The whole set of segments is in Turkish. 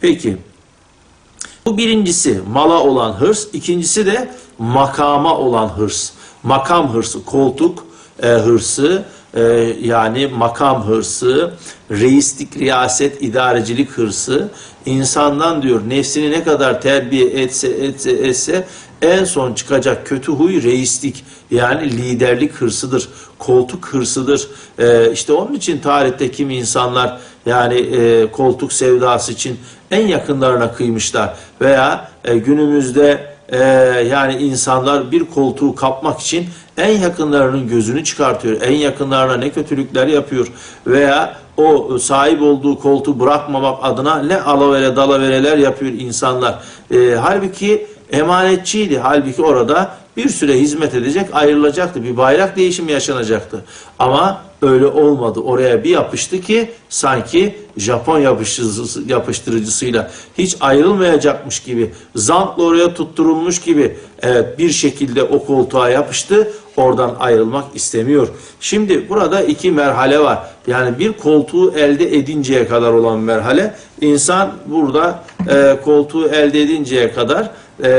Peki. Bu birincisi mala olan hırs, ikincisi de makama olan hırs. Makam hırsı, koltuk e, hırsı, e, yani makam hırsı, reislik, riyaset, idarecilik hırsı. insandan diyor nefsini ne kadar terbiye etse etse etse en son çıkacak kötü huy reislik yani liderlik hırsıdır, koltuk hırsıdır. E, işte onun için tarihte kimi insanlar yani e, koltuk sevdası için en yakınlarına kıymışlar veya e, günümüzde e, yani insanlar bir koltuğu kapmak için en yakınlarının gözünü çıkartıyor. En yakınlarına ne kötülükler yapıyor veya o sahip olduğu koltuğu bırakmamak adına ne alavere dalavereler yapıyor insanlar. E, halbuki emanetçiydi. Halbuki orada bir süre hizmet edecek, ayrılacaktı. Bir bayrak değişimi yaşanacaktı. Ama öyle olmadı. Oraya bir yapıştı ki sanki Japon yapıştırıcısı, yapıştırıcısıyla hiç ayrılmayacakmış gibi, zantla oraya tutturulmuş gibi evet, bir şekilde o koltuğa yapıştı. Oradan ayrılmak istemiyor. Şimdi burada iki merhale var. Yani bir koltuğu elde edinceye kadar olan merhale. İnsan burada e, koltuğu elde edinceye kadar e,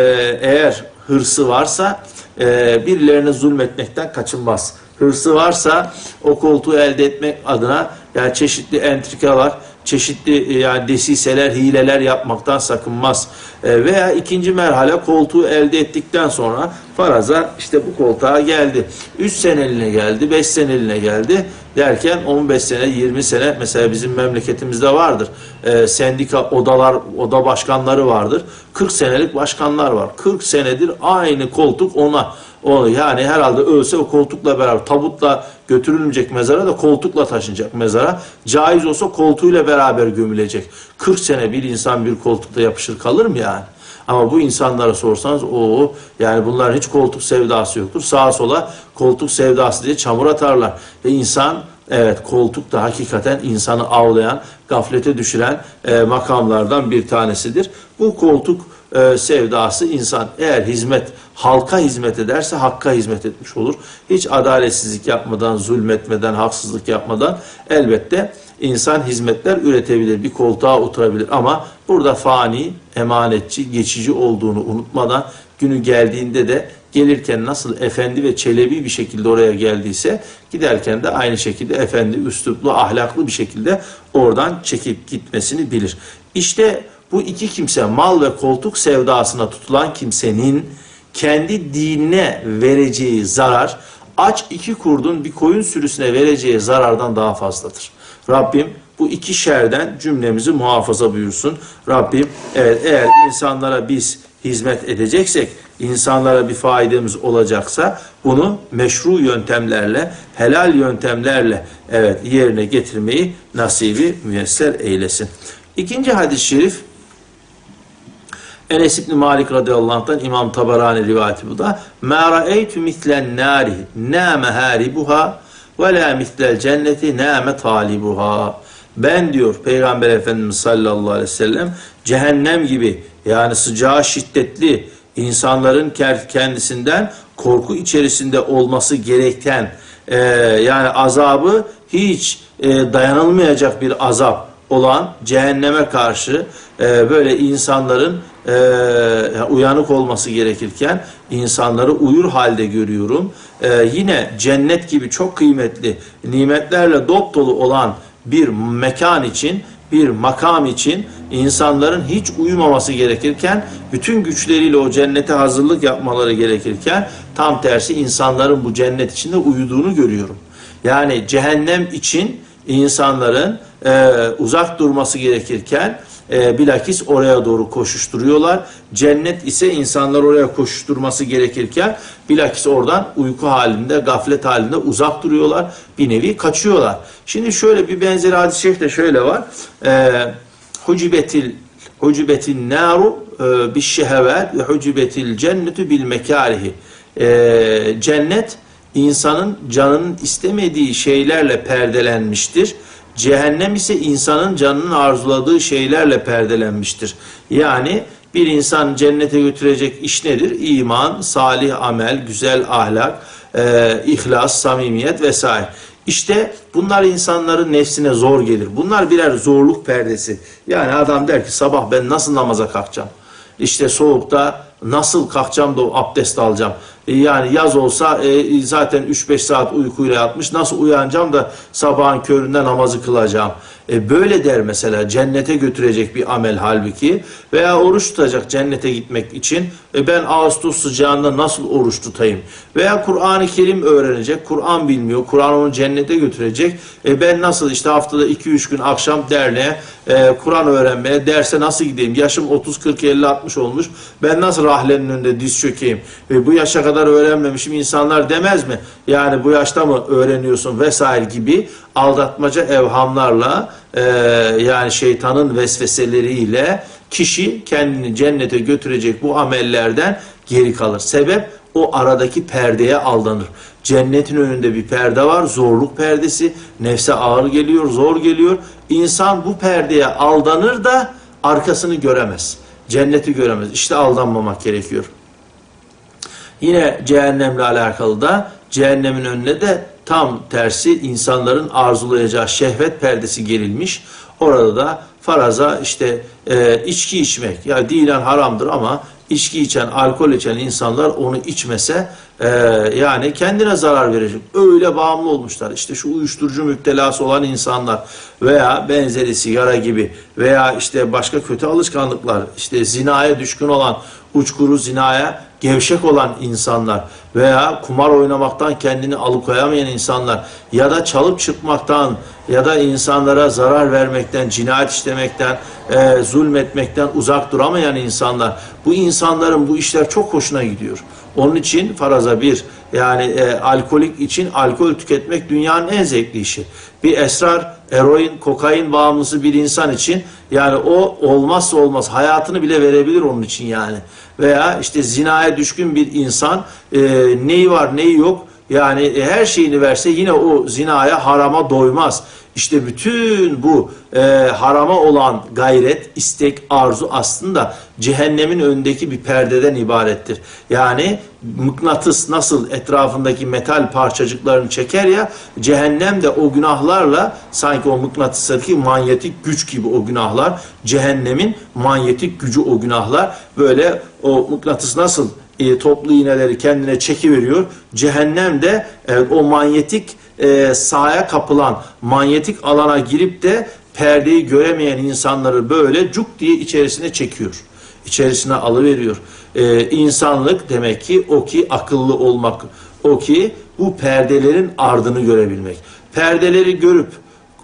eğer hırsı varsa e, birilerine zulmetmekten kaçınmaz. Hırsı varsa o koltuğu elde etmek adına yani çeşitli entrikalar, çeşitli e, yani desiseler, hileler yapmaktan sakınmaz. E, veya ikinci merhale koltuğu elde ettikten sonra faraza işte bu koltuğa geldi. 3 seneliğine geldi, 5 seneliğine geldi derken 15 sene, 20 sene mesela bizim memleketimizde vardır. E, sendika odalar, oda başkanları vardır. 40 senelik başkanlar var. 40 senedir aynı koltuk ona. O yani herhalde ölse o koltukla beraber tabutla götürülmeyecek mezara da koltukla taşınacak mezara. Caiz olsa koltuğuyla beraber gömülecek. 40 sene bir insan bir koltukta yapışır kalır mı yani? Ama bu insanlara sorsanız o yani bunların hiç koltuk sevdası yoktur. Sağa sola koltuk sevdası diye çamur atarlar. Ve insan evet koltuk da hakikaten insanı avlayan, gaflete düşüren e, makamlardan bir tanesidir. Bu koltuk e, sevdası insan eğer hizmet halka hizmet ederse hakka hizmet etmiş olur. Hiç adaletsizlik yapmadan, zulmetmeden, haksızlık yapmadan elbette insan hizmetler üretebilir, bir koltuğa oturabilir ama burada fani, emanetçi, geçici olduğunu unutmadan günü geldiğinde de gelirken nasıl efendi ve çelebi bir şekilde oraya geldiyse giderken de aynı şekilde efendi, üsluplu, ahlaklı bir şekilde oradan çekip gitmesini bilir. İşte bu iki kimse mal ve koltuk sevdasına tutulan kimsenin kendi dinine vereceği zarar aç iki kurdun bir koyun sürüsüne vereceği zarardan daha fazladır. Rabbim bu iki şerden cümlemizi muhafaza buyursun. Rabbim evet eğer insanlara biz hizmet edeceksek, insanlara bir faydamız olacaksa bunu meşru yöntemlerle, helal yöntemlerle evet yerine getirmeyi nasibi müyesser eylesin. İkinci hadis-i şerif Enes İbni Malik radıyallahu anh'tan İmam Tabarani rivayeti bu da. مَا رَأَيْتُ مِثْلَ النَّارِ نَامَ هَارِبُهَا وَلَا مِثْلَ الْجَنَّةِ نَامَ طَالِبُهَا Ben diyor Peygamber Efendimiz sallallahu aleyhi ve sellem cehennem gibi yani sıcağı şiddetli insanların kendisinden korku içerisinde olması gereken e, yani azabı hiç e, dayanılmayacak bir azap olan cehenneme karşı e, böyle insanların e, uyanık olması gerekirken insanları uyur halde görüyorum. E, yine cennet gibi çok kıymetli nimetlerle dop dolu olan bir mekan için bir makam için insanların hiç uyumaması gerekirken bütün güçleriyle o cennete hazırlık yapmaları gerekirken tam tersi insanların bu cennet içinde uyuduğunu görüyorum. Yani cehennem için insanların e, uzak durması gerekirken e, bilakis oraya doğru koşuşturuyorlar. Cennet ise insanlar oraya koşuşturması gerekirken bilakis oradan uyku halinde, gaflet halinde uzak duruyorlar. Bir nevi kaçıyorlar. Şimdi şöyle bir benzeri hadis-i şerif de şöyle var. E, hucibetil hucibetin naru bir şehevet ve hucibetil cennetu bil mekarihi. E, cennet insanın canının istemediği şeylerle perdelenmiştir. Cehennem ise insanın canının arzuladığı şeylerle perdelenmiştir. Yani bir insan cennete götürecek iş nedir? İman, salih amel, güzel ahlak, e, ihlas, samimiyet vesaire. İşte bunlar insanların nefsine zor gelir. Bunlar birer zorluk perdesi. Yani adam der ki sabah ben nasıl namaza kalkacağım? İşte soğukta nasıl kalkacağım da abdest alacağım? E, Yani yaz olsa e, zaten 3-5 saat uykuyla yatmış. Nasıl uyanacağım da sabahın köründe namazı kılacağım? E, böyle der mesela cennete götürecek bir amel halbuki. Veya oruç tutacak cennete gitmek için. E, ben Ağustos sıcağında nasıl oruç tutayım? Veya Kur'an-ı Kerim öğrenecek. Kur'an bilmiyor. Kur'an onu cennete götürecek. E, ben nasıl işte haftada 2-3 gün akşam derneğe e, Kur'an öğrenmeye derse nasıl gideyim? Yaşım 30, 40, 50, 60 olmuş. Ben nasıl rahlenin önünde diz çökeyim? Ve bu yaşa kadar öğrenmemişim insanlar demez mi? Yani bu yaşta mı öğreniyorsun vesaire gibi aldatmaca evhamlarla e, yani şeytanın vesveseleriyle kişi kendini cennete götürecek bu amellerden geri kalır. Sebep o aradaki perdeye aldanır. Cennetin önünde bir perde var, zorluk perdesi. Nefse ağır geliyor, zor geliyor. İnsan bu perdeye aldanır da arkasını göremez. Cenneti göremez. İşte aldanmamak gerekiyor. Yine cehennemle alakalı da cehennemin önüne de tam tersi insanların arzulayacağı şehvet perdesi gerilmiş. Orada da faraza işte e, içki içmek ya dilen haramdır ama içki içen, alkol içen insanlar onu içmese e, yani kendine zarar verecek. Öyle bağımlı olmuşlar. İşte şu uyuşturucu müptelası olan insanlar veya benzeri sigara gibi veya işte başka kötü alışkanlıklar, işte zinaya düşkün olan, uçkuru zinaya gevşek olan insanlar veya kumar oynamaktan kendini alıkoyamayan insanlar ya da çalıp çıkmaktan ya da insanlara zarar vermekten, cinayet işlemekten, e, zulmetmekten uzak duramayan insanlar. Bu insanların bu işler çok hoşuna gidiyor. Onun için faraza bir yani e, alkolik için alkol tüketmek dünyanın en zevkli işi. Bir esrar, eroin, kokain bağımlısı bir insan için yani o olmazsa olmaz hayatını bile verebilir onun için yani. Veya işte zinaya düşkün bir insan e, neyi var neyi yok yani e, her şeyini verse yine o zinaya harama doymaz. İşte bütün bu e, harama olan gayret, istek, arzu aslında cehennemin önündeki bir perdeden ibarettir. Yani mıknatıs nasıl etrafındaki metal parçacıklarını çeker ya cehennem de o günahlarla sanki o mıknatıstaki manyetik güç gibi o günahlar cehennemin manyetik gücü o günahlar böyle o mıknatıs nasıl e, toplu iğneleri kendine çekiveriyor. Cehennem de evet, o manyetik e, sahaya kapılan manyetik alana girip de perdeyi göremeyen insanları böyle cuk diye içerisine çekiyor. İçerisine alıveriyor. E, insanlık demek ki o ki akıllı olmak, o ki bu perdelerin ardını görebilmek. Perdeleri görüp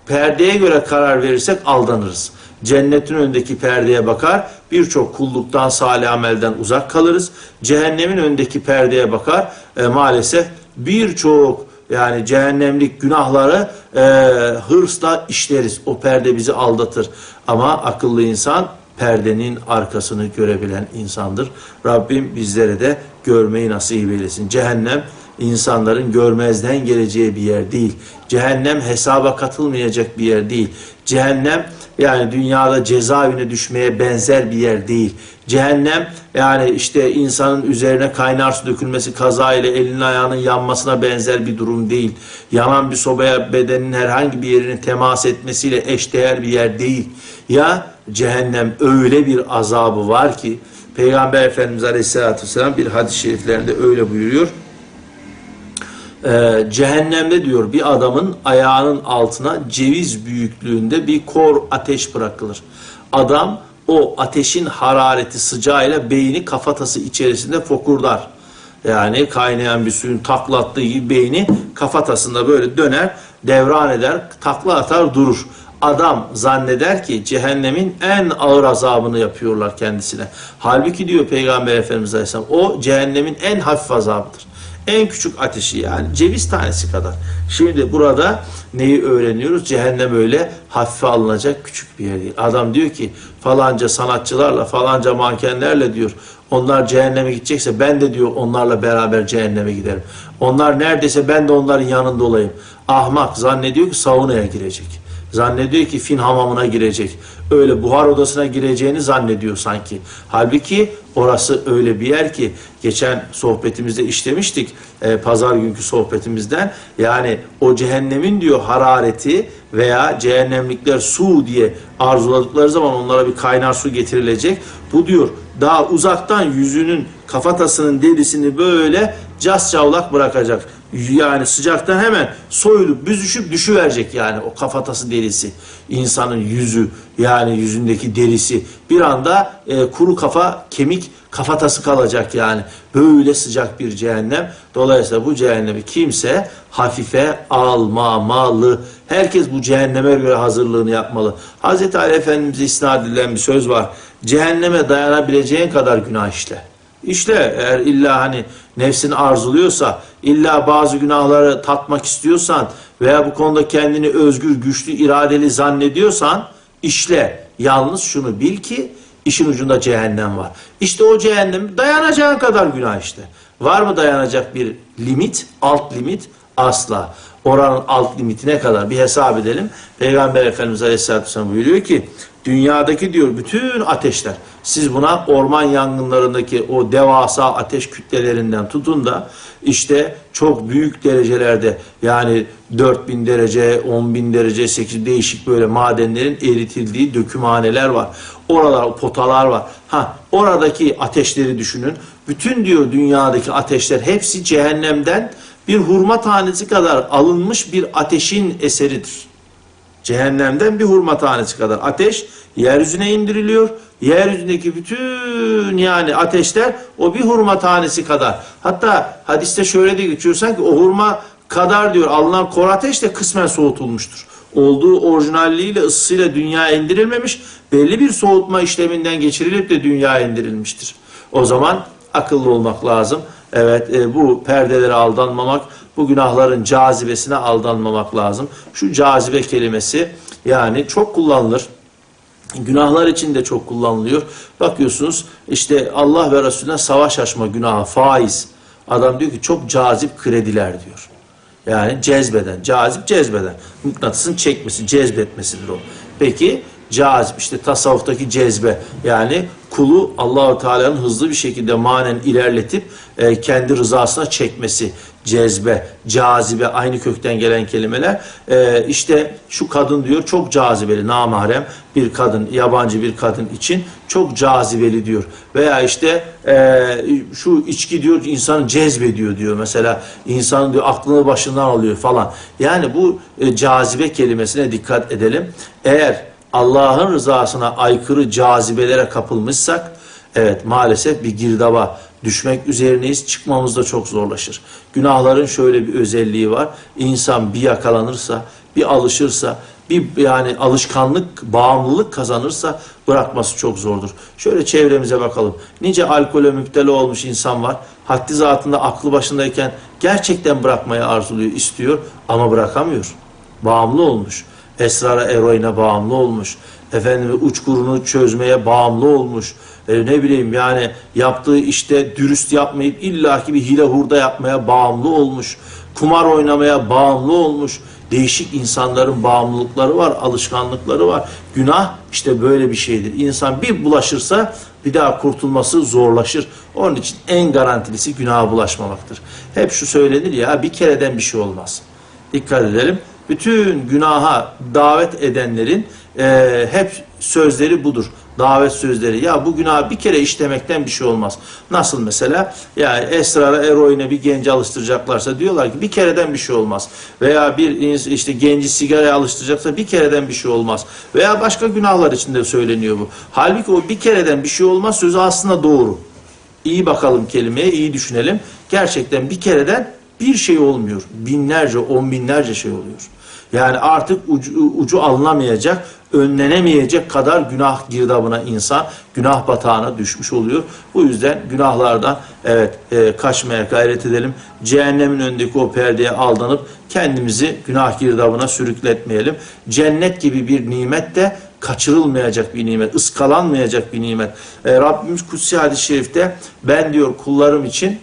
perdeye göre karar verirsek aldanırız. Cennetin önündeki perdeye bakar, birçok kulluktan, salih amelden uzak kalırız. Cehennemin önündeki perdeye bakar, e, maalesef birçok yani cehennemlik günahları e, hırsla işleriz. O perde bizi aldatır. Ama akıllı insan perdenin arkasını görebilen insandır. Rabbim bizlere de görmeyi nasip eylesin. Cehennem insanların görmezden geleceği bir yer değil. Cehennem hesaba katılmayacak bir yer değil. Cehennem yani dünyada cezaevine düşmeye benzer bir yer değil. Cehennem yani işte insanın üzerine kaynar su dökülmesi kaza ile elinin ayağının yanmasına benzer bir durum değil. Yanan bir sobaya bedenin herhangi bir yerinin temas etmesiyle eşdeğer bir yer değil. Ya cehennem öyle bir azabı var ki Peygamber Efendimiz Aleyhisselatü Vesselam bir hadis-i şeriflerinde öyle buyuruyor. Ee, cehennemde diyor bir adamın ayağının altına ceviz büyüklüğünde bir kor ateş bırakılır. Adam o ateşin harareti sıcağıyla beyni kafatası içerisinde fokurdar. Yani kaynayan bir suyun taklattığı gibi beyni kafatasında böyle döner, devran eder, takla atar durur. Adam zanneder ki cehennemin en ağır azabını yapıyorlar kendisine. Halbuki diyor Peygamber Efendimiz Aleyhisselam o cehennemin en hafif azabıdır. En küçük ateşi yani ceviz tanesi kadar. Şimdi burada neyi öğreniyoruz? Cehennem öyle hafife alınacak küçük bir yer değil. Adam diyor ki falanca sanatçılarla falanca mankenlerle diyor onlar cehenneme gidecekse ben de diyor onlarla beraber cehenneme giderim. Onlar neredeyse ben de onların yanında olayım. Ahmak zannediyor ki saunaya girecek. Zannediyor ki fin hamamına girecek. Öyle buhar odasına gireceğini zannediyor sanki. Halbuki orası öyle bir yer ki geçen sohbetimizde işlemiştik. e, pazar günkü sohbetimizden. Yani o cehennemin diyor harareti veya cehennemlikler su diye arzuladıkları zaman onlara bir kaynar su getirilecek. Bu diyor daha uzaktan yüzünün kafatasının derisini böyle cas çavlak bırakacak. Yani sıcaktan hemen soyulup büzüşüp düşüverecek yani o kafatası derisi. insanın yüzü yani yüzündeki derisi bir anda e, kuru kafa kemik kafatası kalacak yani. Böyle sıcak bir cehennem. Dolayısıyla bu cehennemi kimse hafife almamalı. Herkes bu cehenneme göre hazırlığını yapmalı. Hazreti Ali Efendimiz'e isnat edilen bir söz var. Cehenneme dayanabileceğin kadar günah işle. İşte eğer illa hani nefsin arzuluyorsa, illa bazı günahları tatmak istiyorsan veya bu konuda kendini özgür, güçlü, iradeli zannediyorsan işle. Yalnız şunu bil ki işin ucunda cehennem var. İşte o cehennem dayanacağın kadar günah işte. Var mı dayanacak bir limit, alt limit? Asla. Oranın alt limiti ne kadar bir hesap edelim. Peygamber Efendimiz Aleyhisselatü Vesselam buyuruyor ki dünyadaki diyor bütün ateşler siz buna orman yangınlarındaki o devasa ateş kütlelerinden tutun da işte çok büyük derecelerde yani 4000 derece, 10.000 derece, 8 değişik böyle madenlerin eritildiği dökümhaneler var. Oralar, potalar var. Ha, oradaki ateşleri düşünün. Bütün diyor dünyadaki ateşler hepsi cehennemden bir hurma tanesi kadar alınmış bir ateşin eseridir. Cehennemden bir hurma tanesi kadar ateş yeryüzüne indiriliyor. Yeryüzündeki bütün yani ateşler o bir hurma tanesi kadar. Hatta hadiste şöyle de geçiyor sanki o hurma kadar diyor alınan kor ateş de kısmen soğutulmuştur. Olduğu orijinalliğiyle ısısıyla dünyaya indirilmemiş. Belli bir soğutma işleminden geçirilip de dünyaya indirilmiştir. O zaman akıllı olmak lazım. Evet e, bu perdelere aldanmamak, bu günahların cazibesine aldanmamak lazım. Şu cazibe kelimesi yani çok kullanılır. Günahlar için de çok kullanılıyor. Bakıyorsunuz işte Allah ve Resulüne savaş açma günahı, faiz. Adam diyor ki çok cazip krediler diyor. Yani cezbeden, cazip cezbeden. Mıknatısın çekmesi, cezbetmesidir o. Peki cazip işte tasavvuftaki cezbe yani kulu Allahu Teala'nın hızlı bir şekilde manen ilerletip e, kendi rızasına çekmesi cezbe, cazibe aynı kökten gelen kelimeler. E, işte şu kadın diyor çok cazibeli, namahrem bir kadın, yabancı bir kadın için çok cazibeli diyor. Veya işte e, şu içki diyor insanı cezbediyor diyor. Mesela insanın diyor aklını başından alıyor falan. Yani bu e, cazibe kelimesine dikkat edelim. Eğer Allah'ın rızasına aykırı cazibelere kapılmışsak evet maalesef bir girdaba düşmek üzerineyiz. Çıkmamız da çok zorlaşır. Günahların şöyle bir özelliği var. İnsan bir yakalanırsa, bir alışırsa, bir yani alışkanlık, bağımlılık kazanırsa bırakması çok zordur. Şöyle çevremize bakalım. Nice alkole müptela olmuş insan var. Haddi zatında aklı başındayken gerçekten bırakmayı arzuluyor, istiyor ama bırakamıyor. Bağımlı olmuş esrara eroine bağımlı olmuş. Efendim uçkurunu çözmeye bağımlı olmuş. E, ne bileyim yani yaptığı işte dürüst yapmayıp illaki bir hile hurda yapmaya bağımlı olmuş. Kumar oynamaya bağımlı olmuş. Değişik insanların bağımlılıkları var, alışkanlıkları var. Günah işte böyle bir şeydir. İnsan bir bulaşırsa bir daha kurtulması zorlaşır. Onun için en garantilisi günaha bulaşmamaktır. Hep şu söylenir ya bir kereden bir şey olmaz. Dikkat edelim bütün günaha davet edenlerin e, hep sözleri budur. Davet sözleri. Ya bu günah bir kere işlemekten bir şey olmaz. Nasıl mesela? Yani esrara, eroine bir genci alıştıracaklarsa diyorlar ki bir kereden bir şey olmaz. Veya bir işte genci sigaraya alıştıracaksa bir kereden bir şey olmaz. Veya başka günahlar içinde söyleniyor bu. Halbuki o bir kereden bir şey olmaz sözü aslında doğru. İyi bakalım kelimeye, iyi düşünelim. Gerçekten bir kereden bir şey olmuyor. Binlerce, on binlerce şey oluyor. Yani artık ucu, ucu alınamayacak, önlenemeyecek kadar günah girdabına insan, günah batağına düşmüş oluyor. Bu yüzden günahlardan evet e, kaçmaya gayret edelim. Cehennemin önündeki o perdeye aldanıp kendimizi günah girdabına sürükletmeyelim. Cennet gibi bir nimet de kaçırılmayacak bir nimet, ıskalanmayacak bir nimet. E, Rabbimiz Kutsi hadis-i şerifte ben diyor kullarım için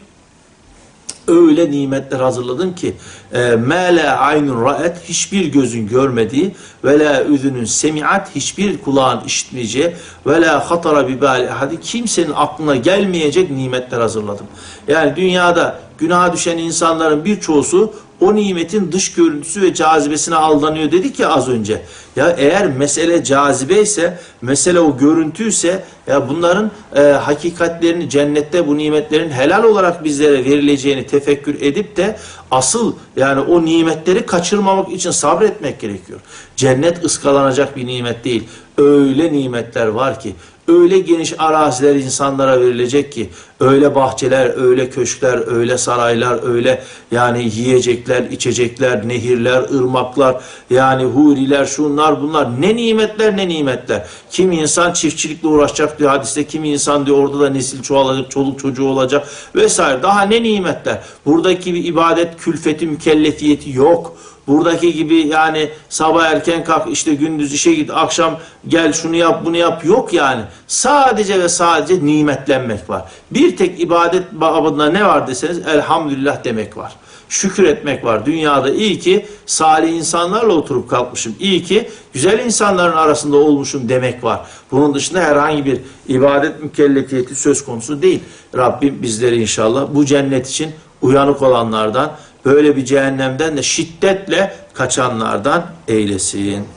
öyle nimetler hazırladım ki e, me la aynun ra'et hiçbir gözün görmediği ve la üzünün semiat hiçbir kulağın işitmeyeceği ve la hatara bi bali ahadi kimsenin aklına gelmeyecek nimetler hazırladım. Yani dünyada günaha düşen insanların birçoğusu o nimetin dış görüntüsü ve cazibesine aldanıyor dedik ya az önce. Ya eğer mesele cazibe ise, mesele o görüntü ise ya bunların e, hakikatlerini cennette bu nimetlerin helal olarak bizlere verileceğini tefekkür edip de asıl yani o nimetleri kaçırmamak için sabretmek gerekiyor. Cennet ıskalanacak bir nimet değil. Öyle nimetler var ki öyle geniş araziler insanlara verilecek ki öyle bahçeler, öyle köşkler, öyle saraylar, öyle yani yiyecekler, içecekler, nehirler, ırmaklar, yani huriler, şunlar bunlar ne nimetler ne nimetler. Kim insan çiftçilikle uğraşacak diyor hadiste, kim insan diyor orada da nesil çoğalacak, çoluk çocuğu olacak vesaire. Daha ne nimetler. Buradaki bir ibadet külfeti, mükellefiyeti yok. Buradaki gibi yani sabah erken kalk işte gündüz işe git akşam gel şunu yap bunu yap yok yani. Sadece ve sadece nimetlenmek var. Bir tek ibadet babında ne var deseniz elhamdülillah demek var. Şükür etmek var. Dünyada iyi ki salih insanlarla oturup kalkmışım. İyi ki güzel insanların arasında olmuşum demek var. Bunun dışında herhangi bir ibadet mükellefiyeti söz konusu değil. Rabbim bizleri inşallah bu cennet için uyanık olanlardan böyle bir cehennemden de şiddetle kaçanlardan eylesin.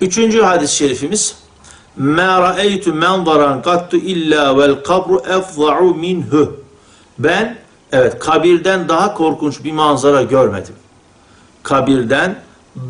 Üçüncü hadis-i şerifimiz مَا رَأَيْتُ مَنْظَرًا قَطُّ اِلَّا وَالْقَبْرُ اَفْضَعُ minhu. Ben evet kabirden daha korkunç bir manzara görmedim. Kabirden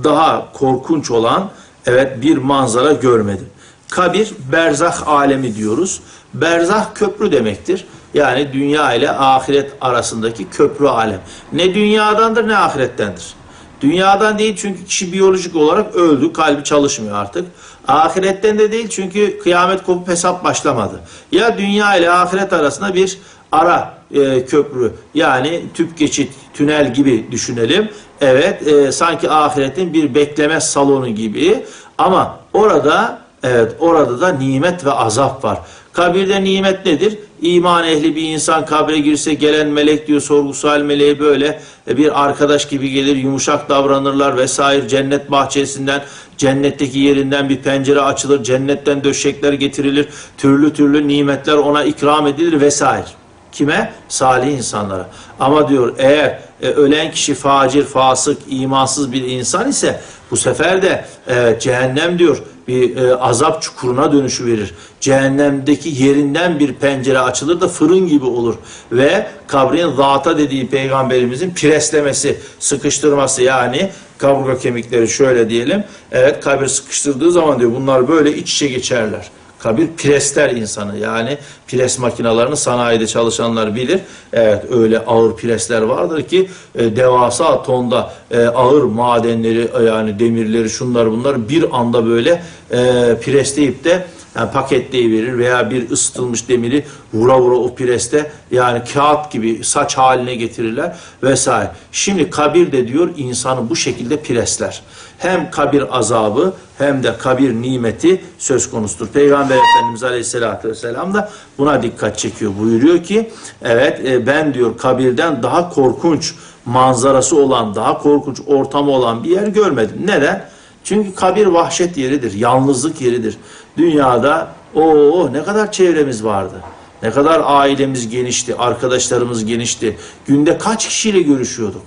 daha korkunç olan evet bir manzara görmedim. Kabir berzah alemi diyoruz. Berzah köprü demektir. Yani dünya ile ahiret arasındaki köprü alem. Ne dünyadandır ne ahirettendir. Dünyadan değil çünkü kişi biyolojik olarak öldü, kalbi çalışmıyor artık. Ahiretten de değil çünkü kıyamet kopup hesap başlamadı. Ya dünya ile ahiret arasında bir ara e, köprü yani tüp geçit, tünel gibi düşünelim. Evet, e, sanki ahiretin bir bekleme salonu gibi ama orada evet orada da nimet ve azap var. Kabirde nimet nedir? İman ehli bir insan kabre girse gelen melek diyor sorgu sual meleği böyle e, bir arkadaş gibi gelir yumuşak davranırlar vesaire cennet bahçesinden cennetteki yerinden bir pencere açılır cennetten döşekler getirilir türlü türlü nimetler ona ikram edilir vesaire. Kime? Salih insanlara. Ama diyor eğer e, ölen kişi facir, fasık, imansız bir insan ise bu sefer de e, cehennem diyor bir e, azap çukuruna dönüşü verir. Cehennemdeki yerinden bir pencere açılır da fırın gibi olur. Ve kabrin zata dediği peygamberimizin preslemesi, sıkıştırması yani kaburga kemikleri şöyle diyelim. Evet kabir sıkıştırdığı zaman diyor bunlar böyle iç içe geçerler. Kabir presler insanı yani pres makinalarını sanayide çalışanlar bilir. Evet öyle ağır presler vardır ki e, devasa tonda e, ağır madenleri e, yani demirleri şunlar bunlar bir anda böyle e, presleyip de yani paketleyiverir veya bir ısıtılmış demiri vura vura o preste yani kağıt gibi saç haline getirirler vesaire. Şimdi kabir de diyor insanı bu şekilde presler. Hem kabir azabı hem de kabir nimeti söz konusudur. Peygamber Efendimiz Aleyhisselatü Vesselam da buna dikkat çekiyor. Buyuruyor ki evet e, ben diyor kabirden daha korkunç manzarası olan, daha korkunç ortamı olan bir yer görmedim. Neden? Çünkü kabir vahşet yeridir, yalnızlık yeridir. Dünyada o ne kadar çevremiz vardı. Ne kadar ailemiz genişti, arkadaşlarımız genişti. Günde kaç kişiyle görüşüyorduk?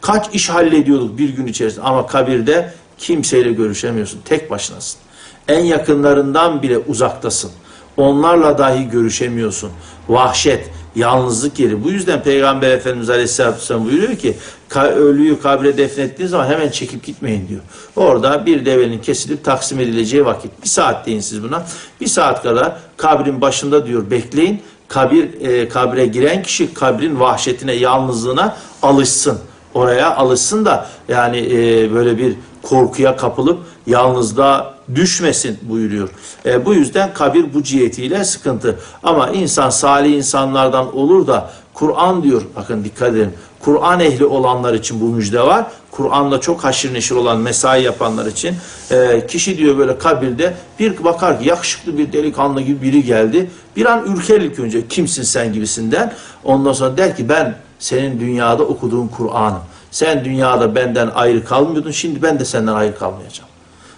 Kaç iş hallediyorduk bir gün içerisinde ama kabirde kimseyle görüşemiyorsun. Tek başınasın. En yakınlarından bile uzaktasın. Onlarla dahi görüşemiyorsun. Vahşet, yalnızlık yeri. Bu yüzden Peygamber Efendimiz Aleyhisselatü Vesselam buyuruyor ki ölüyü kabre defnettiğiniz zaman hemen çekip gitmeyin diyor. Orada bir devenin kesilip taksim edileceği vakit. Bir saat deyin siz buna. Bir saat kadar kabrin başında diyor bekleyin. Kabir, e, kabre giren kişi kabrin vahşetine, yalnızlığına alışsın oraya alışsın da yani e, böyle bir korkuya kapılıp yalnızlığa düşmesin buyuruyor. E, bu yüzden kabir bu cihetiyle sıkıntı. Ama insan salih insanlardan olur da Kur'an diyor bakın dikkat edin. Kur'an ehli olanlar için bu müjde var. Kur'an'la çok haşır neşir olan mesai yapanlar için e, kişi diyor böyle kabirde bir bakar ki yakışıklı bir delikanlı gibi biri geldi. Bir an ürker ilk önce kimsin sen gibisinden. Ondan sonra der ki ben senin dünyada okuduğun Kur'an'ım. Sen dünyada benden ayrı kalmıyordun. Şimdi ben de senden ayrı kalmayacağım.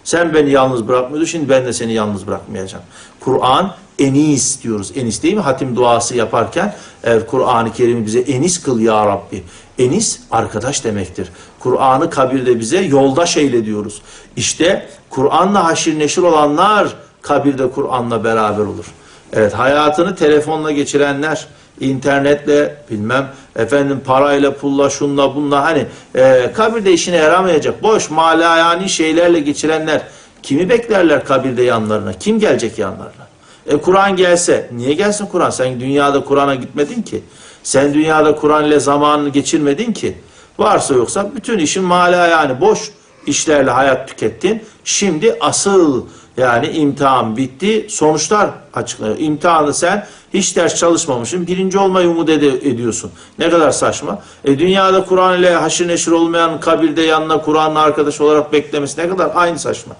Sen beni yalnız bırakmıyordun. Şimdi ben de seni yalnız bırakmayacağım. Kur'an enis diyoruz. Enis değil mi? Hatim duası yaparken eğer Kur'an-ı Kerim'i bize enis kıl ya Rabbi. Enis arkadaş demektir. Kur'an'ı kabirde bize yoldaş eyle diyoruz. İşte Kur'an'la haşir neşir olanlar kabirde Kur'an'la beraber olur. Evet hayatını telefonla geçirenler, internetle bilmem efendim parayla pulla şunla bunla hani e, kabirde işine yaramayacak boş malayani şeylerle geçirenler kimi beklerler kabirde yanlarına? Kim gelecek yanlarına? E Kur'an gelse niye gelsin Kur'an? Sen dünyada Kur'an'a gitmedin ki. Sen dünyada Kur'an ile zamanını geçirmedin ki. Varsa yoksa bütün işin malayani boş işlerle hayat tükettin. Şimdi asıl yani imtihan bitti. Sonuçlar açıklanıyor. İmtihanı sen hiç ders çalışmamışsın. Birinci olmayı umut ed- ediyorsun. Ne kadar saçma. E, dünyada Kur'an ile haşır neşir olmayan kabirde yanına Kur'an'la arkadaş olarak beklemesi ne kadar aynı saçma.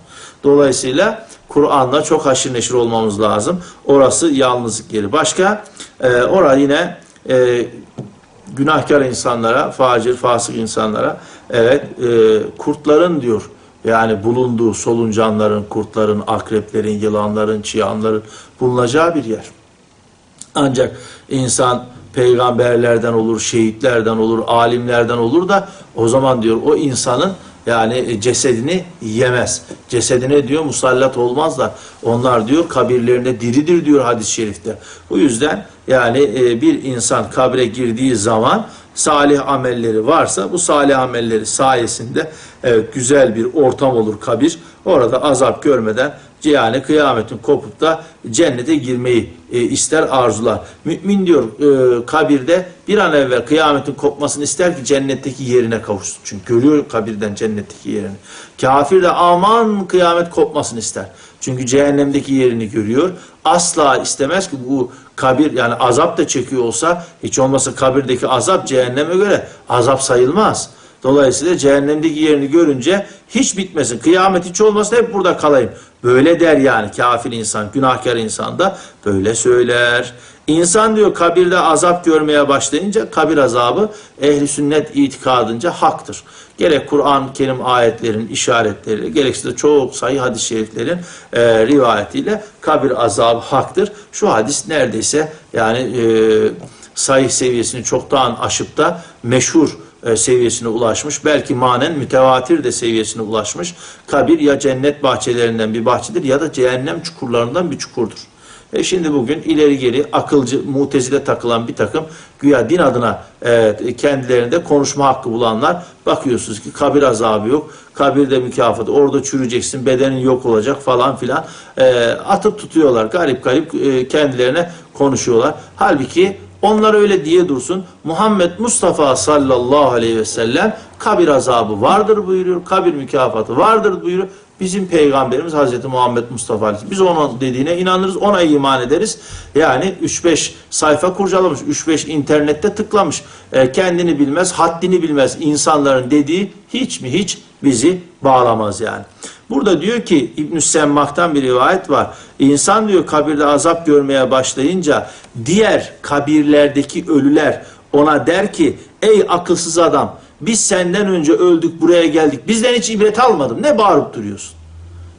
Dolayısıyla Kur'an'la çok haşır neşir olmamız lazım. Orası yalnızlık yeri. Başka e, orada yine e, günahkar insanlara, facir, fasık insanlara evet e, kurtların diyor yani bulunduğu soluncanların, kurtların, akreplerin, yılanların, çıyanların bulunacağı bir yer. Ancak insan peygamberlerden olur, şehitlerden olur, alimlerden olur da o zaman diyor o insanın yani cesedini yemez. Cesedine diyor musallat olmazlar. Onlar diyor kabirlerinde diridir diyor hadis-i şerifte. Bu yüzden yani e, bir insan kabre girdiği zaman salih amelleri varsa bu salih amelleri sayesinde evet güzel bir ortam olur kabir. Orada azap görmeden yani kıyametin kopup da cennete girmeyi e, ister arzular. Mümin diyor e, kabirde bir an evvel kıyametin kopmasını ister ki cennetteki yerine kavuşsun. Çünkü görüyor kabirden cennetteki yerini. Kafir de aman kıyamet kopmasını ister. Çünkü cehennemdeki yerini görüyor. Asla istemez ki bu kabir yani azap da çekiyor olsa hiç olmasa kabirdeki azap cehenneme göre azap sayılmaz. Dolayısıyla cehennemdeki yerini görünce hiç bitmesin. Kıyamet hiç olmasın hep burada kalayım. Böyle der yani kafir insan, günahkar insan da böyle söyler. İnsan diyor kabirde azap görmeye başlayınca kabir azabı ehli sünnet itikadınca haktır. Gerek Kur'an-ı Kerim ayetlerin işaretleri, gerekse de çok sayı hadis-i şeriflerin e, rivayetiyle kabir azabı haktır. Şu hadis neredeyse yani e, sayı seviyesini çoktan aşıp da meşhur e, seviyesine ulaşmış. Belki manen mütevatir de seviyesine ulaşmış. Kabir ya cennet bahçelerinden bir bahçedir ya da cehennem çukurlarından bir çukurdur. E şimdi bugün ileri geri akılcı, mutezile takılan bir takım güya din adına e, kendilerinde konuşma hakkı bulanlar bakıyorsunuz ki kabir azabı yok, kabirde mükafatı, orada çürüyeceksin, bedenin yok olacak falan filan e, atıp tutuyorlar. Garip garip e, kendilerine konuşuyorlar. Halbuki onlar öyle diye dursun. Muhammed Mustafa sallallahu aleyhi ve sellem kabir azabı vardır buyuruyor. Kabir mükafatı vardır buyuruyor. Bizim peygamberimiz Hazreti Muhammed Mustafa. Biz onun dediğine inanırız, ona iman ederiz. Yani 3-5 sayfa kurcalamış, 3-5 internette tıklamış. E, kendini bilmez, haddini bilmez. insanların dediği hiç mi hiç bizi bağlamaz yani. Burada diyor ki İbn-i Semmah'tan bir rivayet var. İnsan diyor kabirde azap görmeye başlayınca diğer kabirlerdeki ölüler ona der ki ey akılsız adam biz senden önce öldük buraya geldik. Bizden hiç ibret almadın. Ne bağırıp duruyorsun?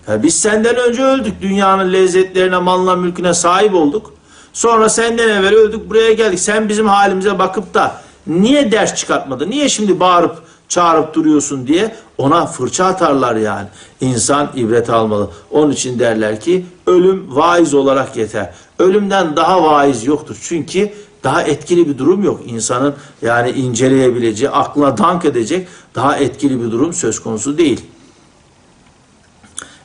Ya biz senden önce öldük. Dünyanın lezzetlerine, malına, mülküne sahip olduk. Sonra senden evvel öldük buraya geldik. Sen bizim halimize bakıp da niye ders çıkartmadın? Niye şimdi bağırıp çağırıp duruyorsun diye ona fırça atarlar yani. İnsan ibret almalı. Onun için derler ki ölüm vaiz olarak yeter. Ölümden daha vaiz yoktur. Çünkü daha etkili bir durum yok. İnsanın yani inceleyebileceği, aklına dank edecek daha etkili bir durum söz konusu değil.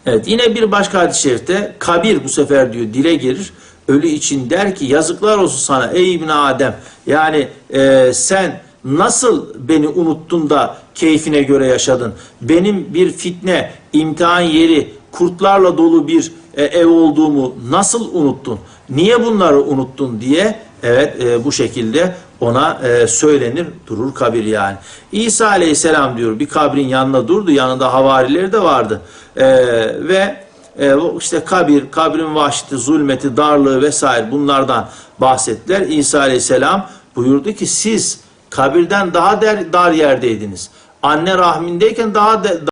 Evet yine bir başka hadis-i şerifte kabir bu sefer diyor dile gelir. Ölü için der ki yazıklar olsun sana ey İbn Adem. Yani e, sen nasıl beni unuttun da keyfine göre yaşadın? Benim bir fitne, imtihan yeri, kurtlarla dolu bir e, ev olduğumu nasıl unuttun? Niye bunları unuttun diye Evet e, bu şekilde ona e, söylenir durur kabir yani. İsa aleyhisselam diyor bir kabrin yanına durdu yanında havarileri de vardı. E, ve e, işte kabir, kabrin vahşeti, zulmeti, darlığı vesaire bunlardan bahsettiler. İsa aleyhisselam buyurdu ki siz kabirden daha der, dar yerdeydiniz. Anne rahmindeyken daha de,